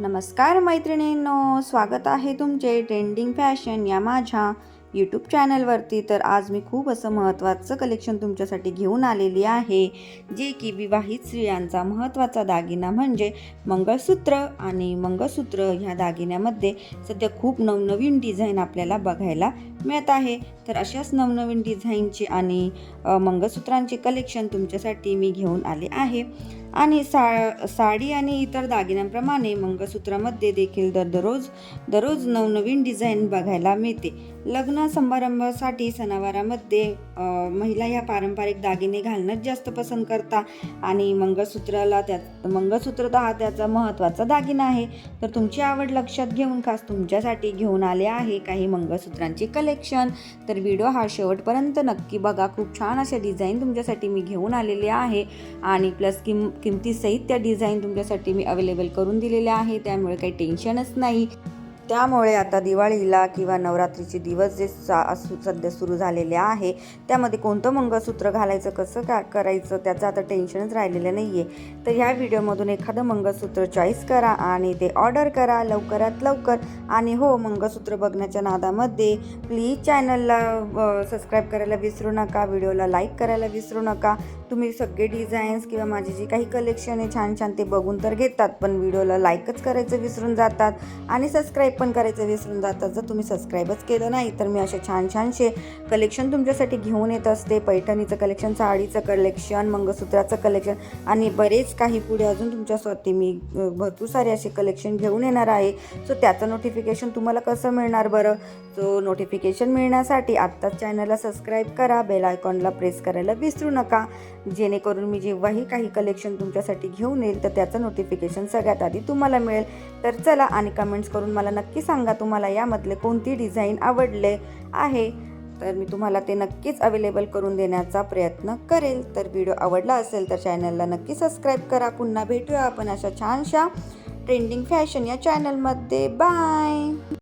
नमस्कार मैत्रिणींनो स्वागत आहे तुमचे ट्रेंडिंग फॅशन या माझ्या यूट्यूब चॅनलवरती तर आज मी खूप असं महत्त्वाचं कलेक्शन तुमच्यासाठी घेऊन आलेली आहे जे की विवाहित स्त्रियांचा महत्त्वाचा दागिना म्हणजे मंगळसूत्र. आणि मंगळसूत्र ह्या दागिन्यामध्ये सध्या खूप नवनवीन डिझाईन आपल्याला बघायला मिळत आहे. तर अशाच नवनवीन डिझाईनचे आणि मंगळसूत्रांचे कलेक्शन तुमच्यासाठी मी घेऊन आले आहे. आणि सा साडी आणि इतर दागिन्यांप्रमाणे मंगळसूत्रामध्ये देखील दर दररोज दररोज नवनवीन डिझाईन बघायला मिळते. लग्न समारंभासाठी सणावारामध्ये महिला ह्या पारंपरिक दागिने घालणंच जास्त पसंत करता आणि मंगळसूत्राला त्या मंगळसूत्र तर हा त्याचा महत्त्वाचा दागिना आहे. तर तुमची आवड लक्षात घेऊन खास तुमच्यासाठी घेऊन आले आहे काही मंगळसूत्रांचे कलेक्शन. तर व्हिडिओ हा शेवटपर्यंत नक्की बघा. खूप छान अशा डिझाईन तुमच्यासाठी मी घेऊन आलेले आहे. आणि प्लस की किमतीसहित त्या डिझाईन तुमच्यासाठी मी अवेलेबल करून दिलेल्या आहे. त्यामुळे काही टेन्शनच नाही. त्यामुळे आता दिवाळीला किंवा नवरात्रीचे दिवस जे सा असू सध्या सुरू झालेले आहे त्यामध्ये कोणतं मंगळसूत्र घालायचं कसं का करायचं त्याचं आता टेन्शनच राहिलेलं नाही आहे तर ह्या व्हिडिओमधून एखादं मंगळसूत्र चॉईस करा आणि ते ऑर्डर करा लवकरात लवकर. आणि हो मंगळसूत्र बघण्याच्या नादामध्ये प्लीज चॅनलला सबस्क्राईब करायला विसरू नका व्हिडिओला लाईक करायला विसरू नका. तुम्ही सगळे डिझाईन्स किंवा माझे जे काही कलेक्शन आहे छान छान ते बघून तर घेतात पण व्हिडिओला लाईकच करायचं विसरून जातात आणि सबस्क्राईब पण करायचं विसरून जातात. जर तुम्ही सबस्क्राईबच केलं नाही तर मी असे छान छानसे कलेक्शन तुमच्यासाठी घेऊन येत असते. पैठणीचं कलेक्शन साडीचं कलेक्शन मंगळसूत्राचं कलेक्शन आणि बरेच काही पुढे अजून तुमच्यासाठी मी भरपूर सारे असे कलेक्शन घेऊन येणार आहे. सो त्याचं नोटिफिकेशन तुम्हाला कसं मिळणार बरं? सो नोटिफिकेशन मिळण्यासाठी आत्ताच चॅनलला सबस्क्राईब करा. बेल आयकॉनला प्रेस करायला विसरू नका. जेणेकरून मी जेव्हाही काही कलेक्शन तुमच्यासाठी घेऊन येईल तर त्याचं नोटिफिकेशन सगळ्यात आधी तुम्हाला मिळेल. तर चला आणि कमेंट्स करून मला नक्की सांगा तुम्हाला यामधले कोणती डिझाईन आवडले आहे. तर मी तुम्हाला ते नक्कीच अवेलेबल करून देण्याचा प्रयत्न करेल. तर व्हिडिओ आवडला असेल तर चॅनलला नक्की सबस्क्राईब करा. पुन्हा भेटूया आपण अशा छानशा ट्रेंडिंग फॅशन या चॅनलमध्ये बाय